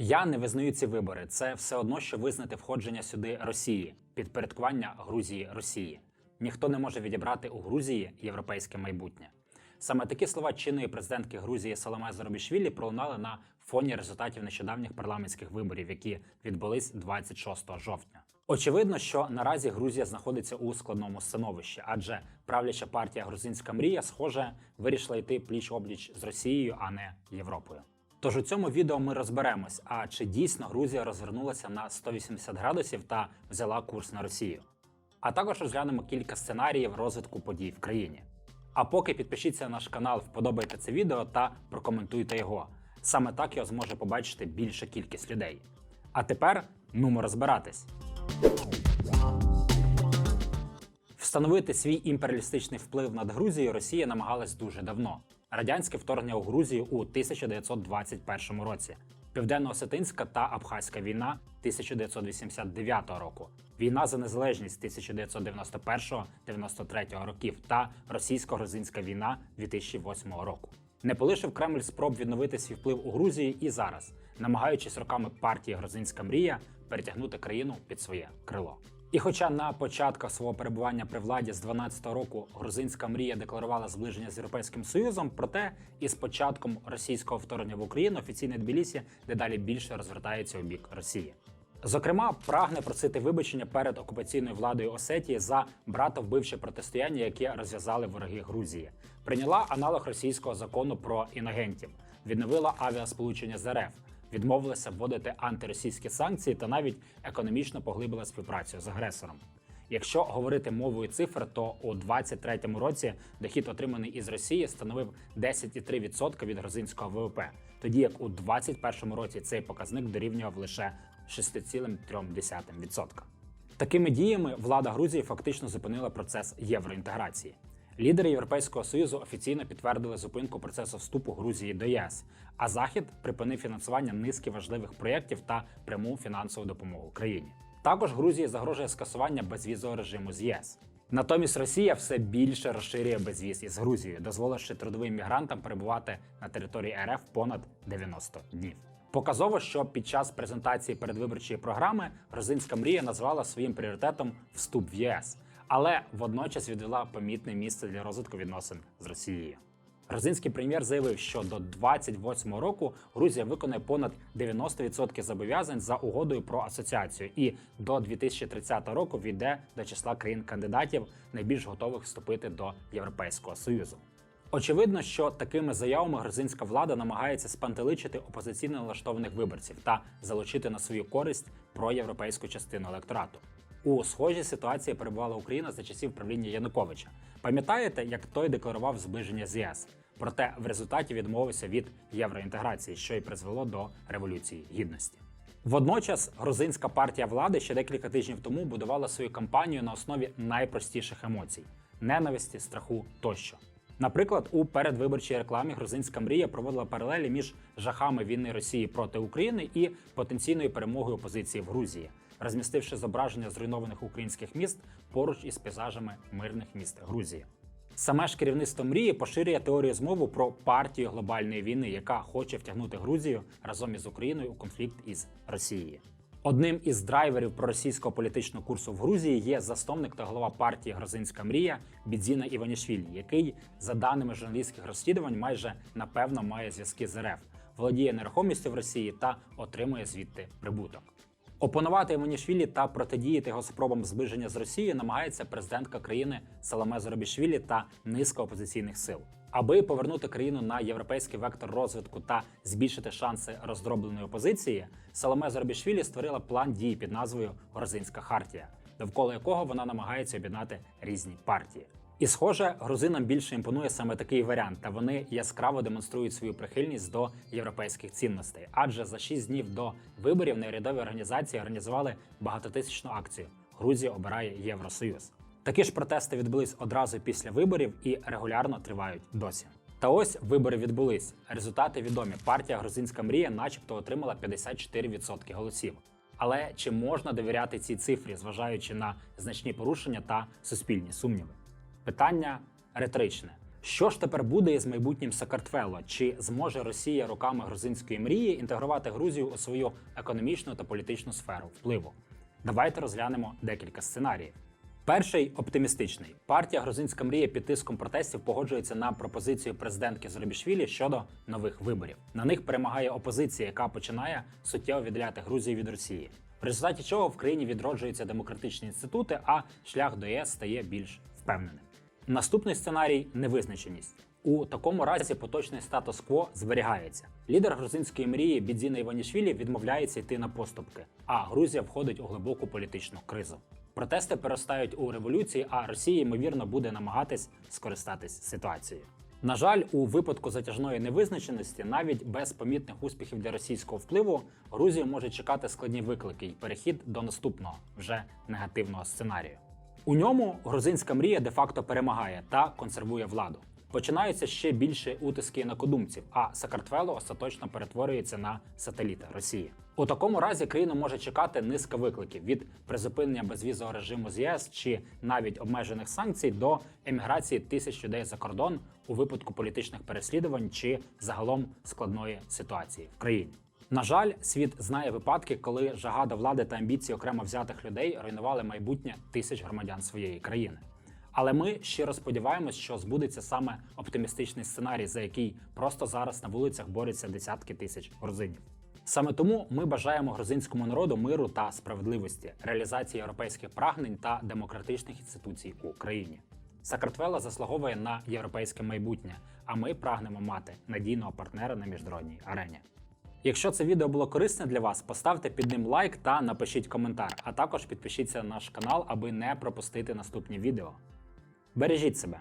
Я не визнаю ці вибори. Це все одно, що визнати входження сюди Росії, підпорядкування Грузії Росії. Ніхто не може відібрати у Грузії європейське майбутнє. Саме такі слова чинної президентки Грузії Саломе Зарубішвілі пролунали на фоні результатів нещодавніх парламентських виборів, які відбулись 26 жовтня. Очевидно, що наразі Грузія знаходиться у складному становищі, адже правляча партія Грузинська мрія, схоже, вирішила йти пліч обліч з Росією, а не Європою. Тож у цьому відео ми розберемось, а чи дійсно Грузія розвернулася на 180 градусів та взяла курс на Росію. А також розглянемо кілька сценаріїв розвитку подій в країні. А поки підпишіться на наш канал, вподобайте це відео та прокоментуйте його. Саме так його зможе побачити більша кількість людей. А тепер нумо розбиратись. Встановити свій імперіалістичний вплив над Грузією Росія намагалась дуже давно. Радянське вторгнення у Грузію у 1921 році, Південно-Осетинська та Абхазька війна 1989 року, війна за незалежність 1991-93 років та російсько-грузинська війна 2008 року. Не полишив Кремль спроб відновити свій вплив у Грузії і зараз, намагаючись роками партії Грузинська мрія перетягнути країну під своє крило. І хоча на початках свого перебування при владі з 12-го року грузинська мрія декларувала зближення з Європейським Союзом, проте із початком російського вторгнення в Україну офіційне Тбілісі дедалі більше розвертається у бік Росії. Зокрема, прагне просити вибачення перед окупаційною владою Осетії за братовбивче протистояння, яке розв'язали вороги Грузії. Прийняла аналог російського закону про інагентів, відновила авіасполучення з РФ, відмовилася вводити антиросійські санкції та навіть економічно поглибила співпрацю з агресором. Якщо говорити мовою цифр, то у 2023 році дохід, отриманий із Росії, становив 10,3% від грузинського ВВП, тоді як у 2021 році цей показник дорівнював лише 6,3%. Такими діями влада Грузії фактично зупинила процес євроінтеграції. Лідери Європейського союзу офіційно підтвердили зупинку процесу вступу Грузії до ЄС, а Захід припинив фінансування низки важливих проєктів та пряму фінансову допомогу країні. Також Грузії загрожує скасування безвізового режиму з ЄС. Натомість Росія все більше розширює безвіз із Грузією, дозволивши трудовим мігрантам перебувати на території РФ понад 90 днів. Показово, що під час презентації передвиборчої програми грузинська мрія назвала своїм пріоритетом вступ в ЄС, але водночас відвела помітне місце для розвитку відносин з Росією. Грузинський прем'єр заявив, що до 28 року Грузія виконає понад 90% зобов'язань за угодою про асоціацію, і до 2030 року війде до числа країн-кандидатів найбільш готових вступити до Європейського союзу. Очевидно, що такими заявами грузинська влада намагається спантеличити опозиційно налаштованих виборців та залучити на свою користь проєвропейську частину електорату. У схожій ситуації перебувала Україна за часів правління Януковича. Пам'ятаєте, як той декларував зближення з ЄС? Проте в результаті відмовився від євроінтеграції, що й призвело до революції гідності. Водночас грузинська партія влади ще декілька тижнів тому будувала свою кампанію на основі найпростіших емоцій ненависті, страху тощо. Наприклад, у передвиборчій рекламі грузинська мрія проводила паралелі між жахами війни Росії проти України і потенційною перемогою опозиції в Грузії, розмістивши зображення зруйнованих українських міст поруч із пейзажами мирних міст Грузії. Саме ж керівництво мрії поширює теорію змову про партію глобальної війни, яка хоче втягнути Грузію разом із Україною у конфлікт із Росією. Одним із драйверів проросійського політичного курсу в Грузії є засновник та голова партії Грузинська мрія Бідзіна Іванішвілі, який, за даними журналістських розслідувань, майже напевно має зв'язки з РФ, володіє нерухомістю в Росії та отримує звідти прибуток. Опонувати Іванішвілі та протидіяти його спробам зближення з Росією намагається президентка країни Саломе Зоробішвілі та низка опозиційних сил. Аби повернути країну на європейський вектор розвитку та збільшити шанси роздробленої опозиції, Саломе Зоробішвілі створила план дій під назвою Грузинська хартія, довкола якого вона намагається об'єднати різні партії. І, схоже, грузинам більше імпонує саме такий варіант, та вони яскраво демонструють свою прихильність до європейських цінностей. Адже за 6 днів до виборів неурядові організації організували багатотисячну акцію Грузія обирає Євросоюз. Такі ж протести відбулись одразу після виборів і регулярно тривають досі. Та ось вибори відбулись. Результати відомі. Партія Грузинська мрія, начебто, отримала 54% голосів. Але чи можна довіряти цій цифрі, зважаючи на значні порушення та суспільні сумніви? Питання риторичне. Що ж тепер буде із майбутнім Сакартвело? Чи зможе Росія руками грузинської мрії інтегрувати Грузію у свою економічну та політичну сферу впливу? Давайте розглянемо декілька сценаріїв. Перший оптимістичний. Партія Грузинська мрія під тиском протестів погоджується на пропозицію президентки Зоробішвілі щодо нових виборів. На них перемагає опозиція, яка починає суттєво віддаляти Грузію від Росії. В результаті чого в країні відроджуються демократичні інститути, а шлях до ЄС стає більш впевненим. Наступний сценарій невизначеність. У такому разі поточний статус-кво зберігається. Лідер грузинської мрії Бідзіна Іванішвілі відмовляється йти на поступки, а Грузія входить у глибоку політичну кризу. Протести переростають у революції, а Росія ймовірно буде намагатись скористатись ситуацією. На жаль, у випадку затяжної невизначеності, навіть без помітних успіхів для російського впливу, Грузію може чекати складні виклики і перехід до наступного вже негативного сценарію. У ньому грузинська мрія де-факто перемагає та консервує владу. Починаються ще більше утиски інакодумців, а Сакартвело остаточно перетворюється на сателіта Росії. У такому разі країну може чекати низка викликів від призупинення безвізового режиму з ЄС чи навіть обмежених санкцій до еміграції тисяч людей за кордон у випадку політичних переслідувань чи загалом складної ситуації в країні. На жаль, світ знає випадки, коли жага до влади та амбіції окремо взятих людей руйнували майбутнє тисяч громадян своєї країни. Але ми щиро сподіваємось, що збудеться саме оптимістичний сценарій, за який просто зараз на вулицях борються десятки тисяч грузинів. Саме тому ми бажаємо грузинському народу миру та справедливості, реалізації європейських прагнень та демократичних інституцій у країні. Сакартвела заслуговує на європейське майбутнє, а ми прагнемо мати надійного партнера на міжнародній арені. Якщо це відео було корисне для вас, поставте під ним лайк та напишіть коментар, а також підпишіться на наш канал, аби не пропустити наступні відео. Бережіть себе!